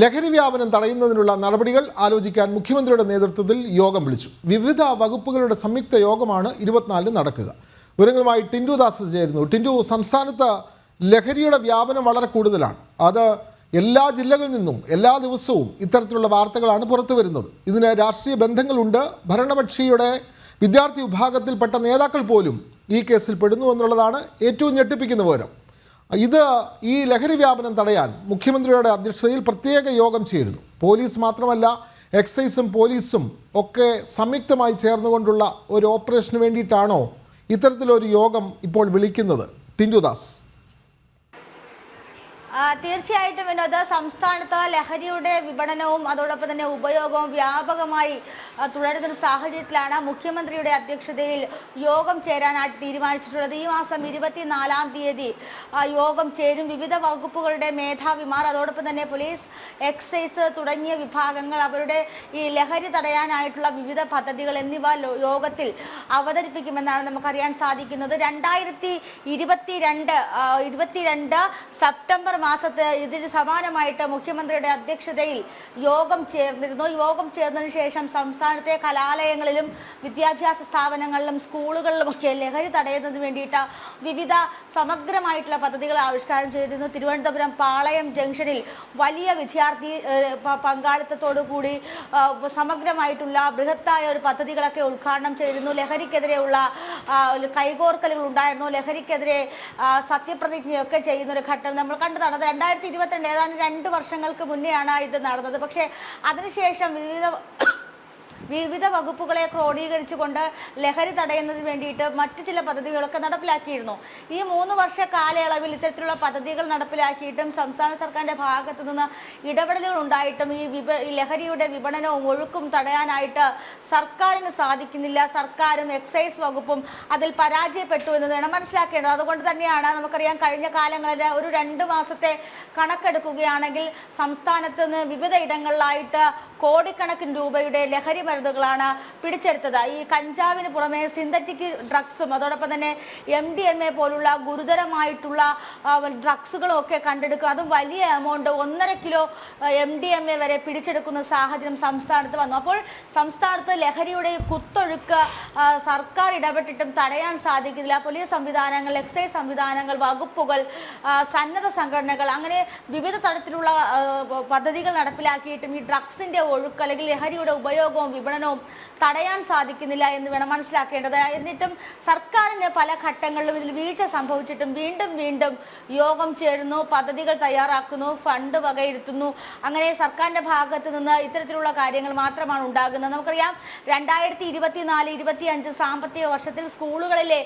ലഹരി വ്യാപനം തടയുന്നതിനുള്ള നടപടികൾ ആലോചിക്കാൻ മുഖ്യമന്ത്രിയുടെ നേതൃത്വത്തിൽ യോഗം വിളിച്ചു. വിവിധ വകുപ്പുകളുടെ സംയുക്ത യോഗമാണ് ഇരുപത്തിനാലിന് നടക്കുക. വിവരങ്ങളുമായി ടിൻഡു ദാസ് ചേരുന്നു. ടിൻഡു സംസ്ഥാനത്ത് ലഹരിയുടെ വ്യാപനം വളരെ കൂടുതലാണ്. അത് എല്ലാ ജില്ലകളിൽ നിന്നും എല്ലാ ദിവസവും ഇത്തരത്തിലുള്ള വാർത്തകളാണ് പുറത്തു വരുന്നത് ഇതിന് രാഷ്ട്രീയ ബന്ധങ്ങളുണ്ട്. ഭരണപക്ഷിയുടെ വിദ്യാർത്ഥി വിഭാഗത്തിൽപ്പെട്ട നേതാക്കൾ പോലും ഈ കേസിൽ പെടുന്നു എന്നുള്ളതാണ് ഏറ്റവും ഞെട്ടിപ്പിക്കുന്ന വിവരം. ഇത് ഈ ലഹരി വ്യാപനം തടയാൻ മുഖ്യമന്ത്രിയുടെ അധ്യക്ഷതയിൽ പ്രത്യേക യോഗം ചേരുന്നു. പോലീസ് മാത്രമല്ല എക്സൈസും പോലീസും ഒക്കെ സംയുക്തമായി ചേർന്നുകൊണ്ടുള്ള ഒരു ഓപ്പറേഷന് വേണ്ടിയിട്ടാണോ ഇത്തരത്തിലൊരു യോഗം ഇപ്പോൾ വിളിക്കുന്നത്? ടിൻഡുദാസ് തീർച്ചയായിട്ടും വിനോദ് സംസ്ഥാനത്ത് ലഹരിയുടെ വിപണനവും അതോടൊപ്പം തന്നെ ഉപയോഗവും വ്യാപകമായി തുടരുന്ന സാഹചര്യത്തിലാണ് മുഖ്യമന്ത്രിയുടെ അധ്യക്ഷതയിൽ യോഗം ചേരാനായിട്ട് തീരുമാനിച്ചിട്ടുള്ളത്. ഈ മാസം ഇരുപത്തിനാലാം തീയതി യോഗം ചേരും. വിവിധ വകുപ്പുകളുടെ മേധാവിമാർ അതോടൊപ്പം തന്നെ പോലീസ് എക്സൈസ് തുടങ്ങിയ വിഭാഗങ്ങൾ അവരുടെ ഈ ലഹരി തടയാനായിട്ടുള്ള വിവിധ പദ്ധതികൾ എന്നിവ യോഗത്തിൽ അവതരിപ്പിക്കുമെന്നാണ് നമുക്കറിയാൻ സാധിക്കുന്നത്. രണ്ടായിരത്തി ഇരുപത്തിരണ്ട് ഇരുപത്തിരണ്ട് സെപ്റ്റംബർ മാസത്ത് ഇതിന് സമാനമായിട്ട് മുഖ്യമന്ത്രിയുടെ അധ്യക്ഷതയിൽ യോഗം ചേർന്നിരുന്നു. യോഗം ചേർന്നതിന് ശേഷം സംസ്ഥാനത്തെ കലാലയങ്ങളിലും വിദ്യാഭ്യാസ സ്ഥാപനങ്ങളിലും സ്കൂളുകളിലുമൊക്കെ ലഹരി തടയുന്നതിന് വേണ്ടിയിട്ട് വിവിധ സമഗ്രമായിട്ടുള്ള പദ്ധതികൾ ആവിഷ്കാരം ചെയ്തിരുന്നു. തിരുവനന്തപുരം പാളയം ജംഗ്ഷനിൽ വലിയ വിദ്യാർത്ഥി പങ്കാളിത്തത്തോടു കൂടി സമഗ്രമായിട്ടുള്ള ബൃഹത്തായ ഒരു പദ്ധതികളൊക്കെ ഉദ്ഘാടനം ചെയ്തിരുന്നു. ലഹരിക്കെതിരെയുള്ള കൈകോർക്കലുകൾ ഉണ്ടായിരുന്നു. ലഹരിക്കെതിരെ സത്യപ്രതിജ്ഞയൊക്കെ ചെയ്യുന്ന ഒരു ഘട്ടം നമ്മൾ കണ്ടതാണ് അത് രണ്ടായിരത്തി ഇരുപത്തിരണ്ട് ഏതാണ്ട് രണ്ട് വർഷങ്ങൾക്ക് മുന്നെയാണ് ഇത് നടന്നത്. പക്ഷേ അതിനുശേഷം വിവിധ വിവിധ വകുപ്പുകളെ ക്രോഡീകരിച്ചുകൊണ്ട് ലഹരി തടയുന്നതിന് വേണ്ടിയിട്ട് മറ്റു ചില പദ്ധതികളൊക്കെ നടപ്പിലാക്കിയിരുന്നു. ഈ മൂന്ന് വർഷ കാലയളവിൽ ഇത്തരത്തിലുള്ള പദ്ധതികൾ നടപ്പിലാക്കിയിട്ടും സംസ്ഥാന സർക്കാരിന്റെ ഭാഗത്തു നിന്ന് ഇടപെടലുകൾ ഉണ്ടായിട്ടും ഈ വിപ ലഹരിയുടെ വിപണനവും ഒഴുക്കും തടയാനായിട്ട് സർക്കാരിന് സാധിക്കുന്നില്ല. സർക്കാരും എക്സൈസ് വകുപ്പും അതിൽ പരാജയപ്പെട്ടു എന്ന് വേണം മനസ്സിലാക്കേണ്ടത്. അതുകൊണ്ട് തന്നെയാണ് നമുക്കറിയാം കഴിഞ്ഞ കാലങ്ങളിൽ ഒരു രണ്ട് മാസത്തെ കണക്കെടുക്കുകയാണെങ്കിൽ സംസ്ഥാനത്ത് നിന്ന് വിവിധ ഇടങ്ങളിലായിട്ട് കോടിക്കണക്കിന് രൂപയുടെ ലഹരി മരുന്നുകളാണ് പിടിച്ചെടുത്തത്. ഈ കഞ്ചാവിന് പുറമെ സിന്തറ്റിക് ഡ്രഗ്സും അതോടൊപ്പം തന്നെ എം ഡി എം എ പോലുള്ള ഗുരുതരമായിട്ടുള്ള ഡ്രഗ്സുകളും ഒക്കെ കണ്ടെടുക്കും അതും വലിയ എമൗണ്ട് ഒന്നര kilo M D M A വരെ പിടിച്ചെടുക്കുന്ന സാഹചര്യം സംസ്ഥാനത്ത് വന്നു. അപ്പോൾ സംസ്ഥാനത്ത് ലഹരിയുടെ കുത്തൊഴുക്ക് സർക്കാർ ഇടപെട്ടിട്ടും തടയാൻ സാധിക്കുന്നില്ല. പോലീസ് സംവിധാനങ്ങൾ എക്സൈസ് സംവിധാനങ്ങൾ വകുപ്പുകൾ സന്നദ്ധ സംഘടനകൾ അങ്ങനെ വിവിധ തരത്തിലുള്ള പദ്ധതികൾ നടപ്പിലാക്കിയിട്ടും ഈ ഡ്രഗ്സിന്റെ ഒഴുക്ക് അല്ലെങ്കിൽ ലഹരിയുടെ ഉപയോഗവും വിപണനവും തടയാൻ സാധിക്കുന്നില്ല എന്ന് വേണം മനസ്സിലാക്കേണ്ടത്. എന്നിട്ടും സർക്കാരിന് പല ഘട്ടങ്ങളിലും ഇതിൽ വീഴ്ച സംഭവിച്ചിട്ടും വീണ്ടും വീണ്ടും യോഗം ചേരുന്നു പദ്ധതികൾ തയ്യാറാക്കുന്നു ഫണ്ട് വകയിരുത്തുന്നു. അങ്ങനെ സർക്കാരിന്റെ ഭാഗത്ത് നിന്ന് ഇത്തരത്തിലുള്ള കാര്യങ്ങൾ മാത്രമാണ് ഉണ്ടാകുന്നത്. നമുക്കറിയാം രണ്ടായിരത്തി ഇരുപത്തിനാല് ഇരുപത്തി അഞ്ച് സാമ്പത്തിക വർഷത്തിൽ സ്കൂളുകളിലെ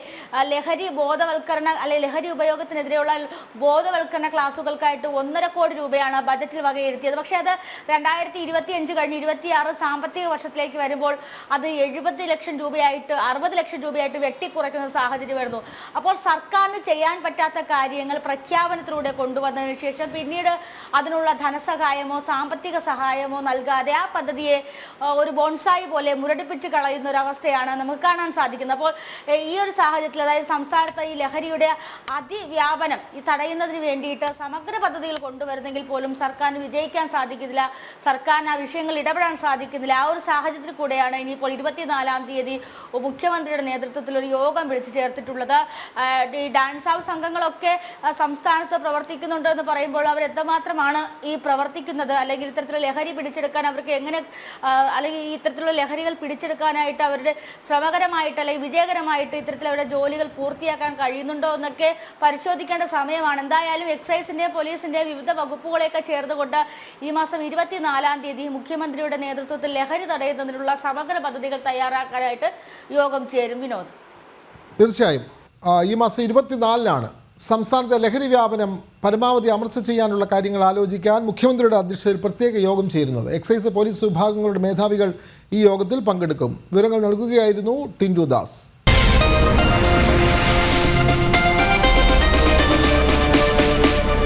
ലഹരി ബോധവൽക്കരണ അല്ലെങ്കിൽ ലഹരി ഉപയോഗത്തിനെതിരെയുള്ള ബോധവൽക്കരണ ക്ലാസുകൾക്കായിട്ട് ഒന്നര കോടി രൂപയാണ് ബജറ്റിൽ വകയിരുത്തിയത്. പക്ഷേ അത് രണ്ടായിരത്തി ഇരുപത്തി അഞ്ച് കഴിഞ്ഞ് ഇരുപത്തിയാറ് സാമ്പത്തിക വർഷത്തിലേക്ക് വരുമ്പോൾ അത് എഴുപത് ലക്ഷം രൂപയായിട്ട് അറുപത് ലക്ഷം രൂപയായിട്ട് വെട്ടിക്കുറയ്ക്കുന്ന സാഹചര്യം വരുന്നു അപ്പോൾ സർക്കാരിന് ചെയ്യാൻ പറ്റാത്ത കാര്യങ്ങൾ പ്രഖ്യാപനത്തിലൂടെ കൊണ്ടുവന്നതിന് ശേഷം പിന്നീട് അതിനുള്ള ധനസഹായമോ സാമ്പത്തിക സഹായമോ നൽകാതെ ആ പദ്ധതിയെ ഒരു ബോൺസായി പോലെ മുരടിപ്പിച്ച് കളയുന്ന ഒരു അവസ്ഥയാണ് നമുക്ക് കാണാൻ സാധിക്കുന്നത്. അപ്പോൾ ഈ ഒരു സാഹചര്യത്തിൽ അതായത് സംസ്ഥാനത്ത് ഈ ലഹരിയുടെ അതിവ്യാപനം ഈ തടയുന്നതിന് വേണ്ടിയിട്ട് സമഗ്ര പദ്ധതികൾ കൊണ്ടുവരുന്നെങ്കിൽ പോലും സർക്കാരിന് വിജയിക്കാൻ സാധിക്കുന്നില്ല. സർക്കാരിന് ആ വിഷയങ്ങളിൽ ഇടപെടാൻ സാധിക്കുന്നില്ല. ആ ഒരു സാഹചര്യത്തിൽ കൂടെയാണ് ഇനിയിപ്പോൾ ഇരുപത്തിനാലാം തീയതി മുഖ്യമന്ത്രിയുടെ നേതൃത്വത്തിൽ ഒരു യോഗം വിളിച്ചു ചേർത്തിട്ടുള്ളത്. ഈ ഡാൻസ് ഹൗസ് അംഗങ്ങളൊക്കെ സംസ്ഥാനത്ത് പ്രവർത്തിക്കുന്നുണ്ട് എന്ന് പറയുമ്പോൾ അവർ എത്രമാത്രമാണ് ഈ പ്രവർത്തിക്കുന്നത്? അല്ലെങ്കിൽ ഇത്തരത്തിലുള്ള ലഹരി പിടിച്ചെടുക്കാൻ അവർക്ക് എങ്ങനെ അല്ലെങ്കിൽ ഇത്തരത്തിലുള്ള ലഹരികൾ പിടിച്ചെടുക്കാനായിട്ട് അവരുടെ ശ്രമകരമായിട്ട് അല്ലെങ്കിൽ വിജയകരമായിട്ട് ഇത്തരത്തിൽ അവരുടെ ജോലികൾ പൂർത്തിയാക്കാൻ കഴിയുന്നുണ്ടോ എന്നൊക്കെ പരിശോധിക്കേണ്ട സമയമാണ്. എന്തായാലും എക്സൈസിന്റെ പോലീസിന്റെ വിവിധ വകുപ്പുകളെയൊക്കെ ചേർന്നുകൊണ്ട് ഈ മാസം ഇരുപത്തിനാലാം തീയതി മുഖ്യമന്ത്രിയുടെ നേതൃത്വത്തിൽ ലഹരി തടയുന്നതിനുള്ള സമഗ്ര പദ്ധതികൾ തയ്യാറാക്കാനായിട്ട് യോഗം ചേരും. വിനോദ്. തീർച്ചയായും. ഈ മാസം ഇരുപത്തിനാലിനാണ് സംസ്ഥാനത്തെ ലഹരി വ്യാപനം പരമാവധി അമർച്ച ചെയ്യാനുള്ള കാര്യങ്ങൾ ആലോചിക്കാൻ മുഖ്യമന്ത്രിയുടെ അധ്യക്ഷതയിൽ പ്രത്യേക യോഗം ചേരുന്നത്. എക്സൈസ് പോലീസ് വിഭാഗങ്ങളുടെ മേധാവികൾ ഈ യോഗത്തിൽ പങ്കെടുക്കും. വിവരങ്ങൾ നൽകുകയായിരുന്നു ടിൻഡു ദാസ്.